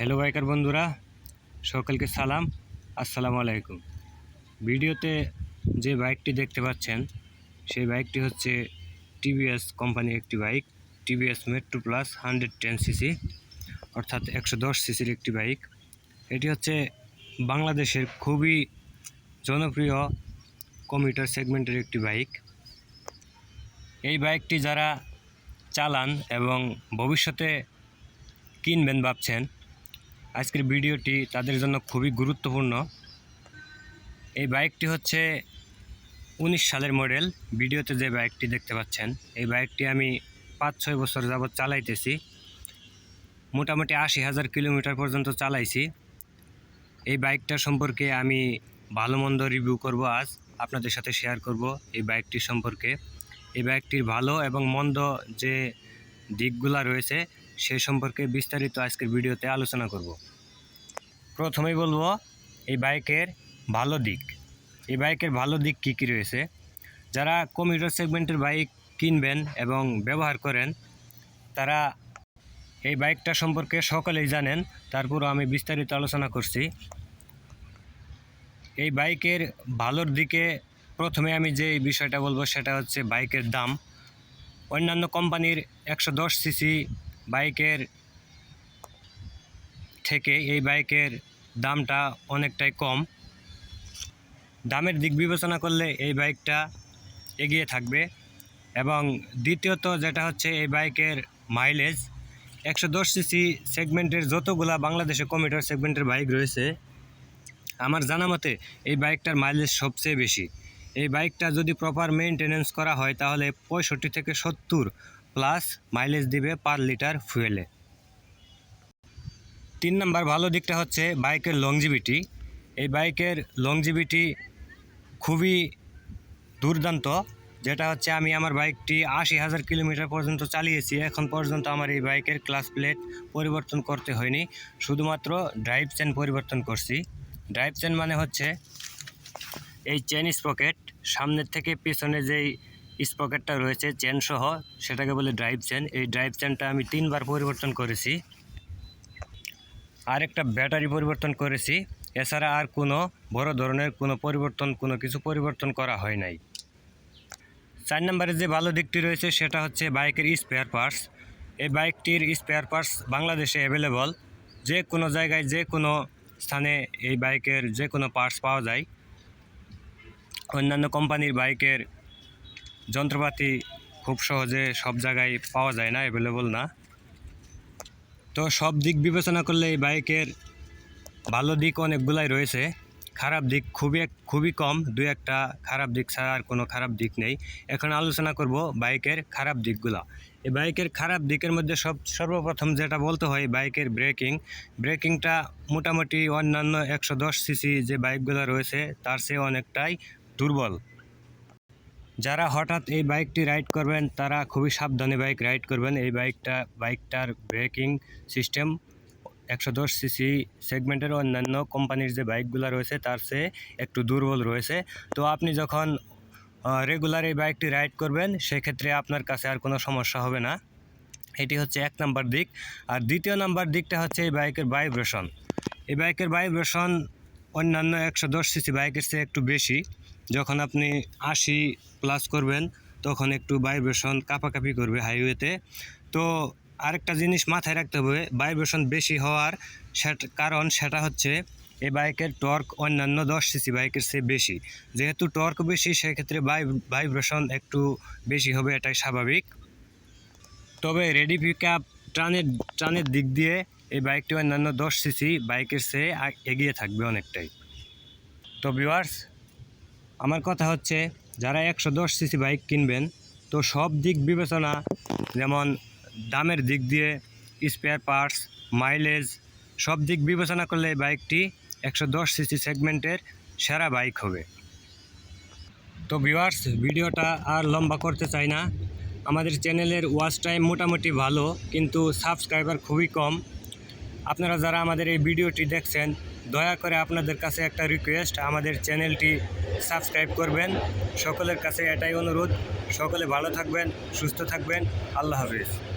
Hello biker বন্ধুরা, সকলকে সালাম, আসসালামু আলাইকুম। ভিডিওতে যে বাইকটি দেখতে পাচ্ছেন, সেই বাইকটি হচ্ছে টিভিএস কোম্পানির একটি bike, TVS Metro plus hundred ten CC, অর্থাৎ একশো দশ সিসির একটি বাইক। এটি হচ্ছে বাংলাদেশের খুবই জনপ্রিয় কমিউটার সেগমেন্টের একটি বাইক। এই বাইকটি যারা চালান এবং ভবিষ্যতে কিনবেন ভাবছেন আজকের ভিডিওটি তাদের জন্য খুবই গুরুত্বপূর্ণ। এই বাইকটি হচ্ছে উনিশ সালের মডেল। ভিডিওতে যে বাইকটি দেখতে পাচ্ছেন, এই বাইকটি আমি পাঁচ ছয় বছর যাবৎ চালাইতেছি। মোটামুটি আশি হাজার কিলোমিটার পর্যন্ত চালাইছি। এই বাইকটা সম্পর্কে আমি ভালো মন্দ রিভিউ করব আজ। আপনাদের সাথে শেয়ার করব এই বাইকটি সম্পর্কে। এই বাইকটির ভালো এবং মন্দ যে দিকগুলা রয়েছে সে সম্পর্কে বিস্তারিত আজকের ভিডিওতে আলোচনা করব। প্রথমেই বলব, এই বাইকের ভালো দিক। এই বাইকের ভালো দিক কী কী রয়েছে? যারা কমিউটার সেগমেন্টের বাইক কিনবেন এবং ব্যবহার করেন, তারা এই বাইকটা সম্পর্কে সকলেই জানেন, তারপরও আমি বিস্তারিত আলোচনা করছি। এই বাইকের ভালোর দিকে প্রথমে আমি যে বিষয়টা বলব, সেটা হচ্ছে বাইকের দাম। অন্যান্য কোম্পানির একশো দশ সিসি বাইকের থেকে এই বাইকের দামটা অনেকটাই কম। দামের দিক বিবেচনা করলে এই বাইকটা এগিয়ে থাকবে এবং দ্বিতীয়ত যেটা হচ্ছে এই বাইকের মাইলেজ, একশো দশ সিসি সেগমেন্টের যতগুলা বাংলাদেশে কমিটার সেগমেন্টের বাইক রয়েছে, আমার জানা মতে এই বাইকটার মাইলেজ সবচেয়ে বেশি। এই বাইকটা যদি প্রপার মেনটেনেন্স করা হয় তাহলে পঁয়ষট্টি থেকে সত্তর প্লাস মাইলেজ দিবে পার লিটার ফুয়েলে। তিন নাম্বার ভালো দিকটা হচ্ছে বাইকের লংজিভিটি এই বাইকের লংজিভিটি খুবই দুর্দান্ত, যেটা হচ্ছে আমি আমার বাইকটি আশি হাজার কিলোমিটার পর্যন্ত চালিয়েছি, এখন পর্যন্ত আমার এই বাইকের ক্লাস প্লেট পরিবর্তন করতে হয়নি। শুধুমাত্র ড্রাইভ চেন পরিবর্তন করছি। ড্রাইভ চেন মানে হচ্ছে এই চেন স্পকেট সামনের থেকে পিছনে যেই স্পকেটটা রয়েছে চেন সহ, সেটাকে বলে ড্রাইভ চেন। এই ড্রাইভ চেনটা আমি তিনবার পরিবর্তন করেছি। আর একটা ব্যাটারি পরিবর্তন করেছি। এছাড়া আর কোনো বড় ধরনের কোনো পরিবর্তন, কোনো কিছু পরিবর্তন করা হয় নাই। চার নম্বরে যে ভালো দিকটি রয়েছে, সেটা হচ্ছে বাইকের স্পেয়ার পার্টস এই বাইকটির স্পেয়ার পার্টস বাংলাদেশে অ্যাভেলেবল যে কোনো জায়গায়, যে কোনো স্থানে এই বাইকের যে কোনো পার্টস পাওয়া যায়। অন্যান্য কোম্পানির বাইকের যন্ত্রপাতি খুব সহজে সব জায়গায় পাওয়া যায় না অ্যাভেলেবল না। তো সব দিক বিবেচনা করলে এই বাইকের ভালো দিক অনেকগুলাই রয়েছে। খারাপ দিক খুবই খুবই কম দুই একটা খারাপ দিক ছাড়া আর কোনো খারাপ দিক নেই। এখন আলোচনা করব বাইকের খারাপ দিকগুলা। এই বাইকের খারাপ দিকের মধ্যে সব, সর্বপ্রথম যেটা বলতে হয় বাইকের ব্রেকিং। ব্রেকিংটা মোটামুটি অন্যান্য একশো দশ সিসি যে বাইকগুলো রয়েছে, তার চেয়ে অনেকটাই দুর্বল। যারা হঠাৎ এই বাইকটি রাইড করবেন, তারা খুবই সাবধানে বাইক রাইড করবেন। এই বাইকটা, বাইকটার ব্রেকিং সিস্টেম একশো দশ সিসি সেগমেন্টের অন্যান্য কোম্পানির যে বাইকগুলো রয়েছে, তার চেয়ে একটু দুর্বল রয়েছে। তো আপনি যখন রেগুলার এই বাইকটি রাইড করবেন, সেক্ষেত্রে আপনার কাছে আর কোনো সমস্যা হবে না। এটি হচ্ছে এক নাম্বার দিক। আর দ্বিতীয় নাম্বার দিকটা হচ্ছে এই বাইকের ভাইব্রেশন। এই বাইকের ভাইব্রেশন অন্যান্য একশো দশ সিসি বাইকের চেয়ে একটু বেশি। যখন আপনি আশি প্লাস করবেন, তখন একটু ভাইব্রেশন কাপাকাপি করবে হাইওয়েতে তো আরেকটা জিনিস মাথায় রাখতে হবে ভাইব্রেশন বেশি হওয়ার কারণ সেটা হচ্ছে এই বাইকের টর্ক অন্যান্য দশ সিসি বাইকের চেয়ে বেশি। যেহেতু টর্ক বেশি, সেক্ষেত্রে ভাই ভাইব্রেশন একটু বেশি হবে, এটাই স্বাভাবিক। তবে রেডি পিক আপ ট্রানের টানের দিক দিয়ে এই বাইকটি অন্যান্য দশ সিসি বাইকের চেয়ে এগিয়ে থাকবে অনেকটাই। তো ভিউয়ার্স আমার কথা হচ্ছে, যারা একশো দশ সিসি বাইক কিনবেন, তো সব দিক বিবেচনা, যেমন দামের দিক দিয়ে স্পেয়ার পার্টস মাইলেজ সব দিক বিবেচনা করলে বাইকটি একশো দশ সিসি সেগমেন্টের সেরা বাইক হবে। তো ভিউয়ার্স ভিডিওটা আর লম্বা করতে চাই না। আমাদের চ্যানেলের ওয়াচ টাইম মোটামুটি ভালো, কিন্তু সাবস্ক্রাইবার খুবই কম। আপনারা যারা আমাদের এই ভিডিওটি দেখছেন, দয়া করে আপনাদের কাছে একটা রিকোয়েস্ট আমাদের চ্যানেলটি সাবস্ক্রাইব করবেন। সকলের কাছে এটাই অনুরোধ। সকলে ভালো থাকবেন সুস্থ থাকবেন। আল্লাহ হাফিজ।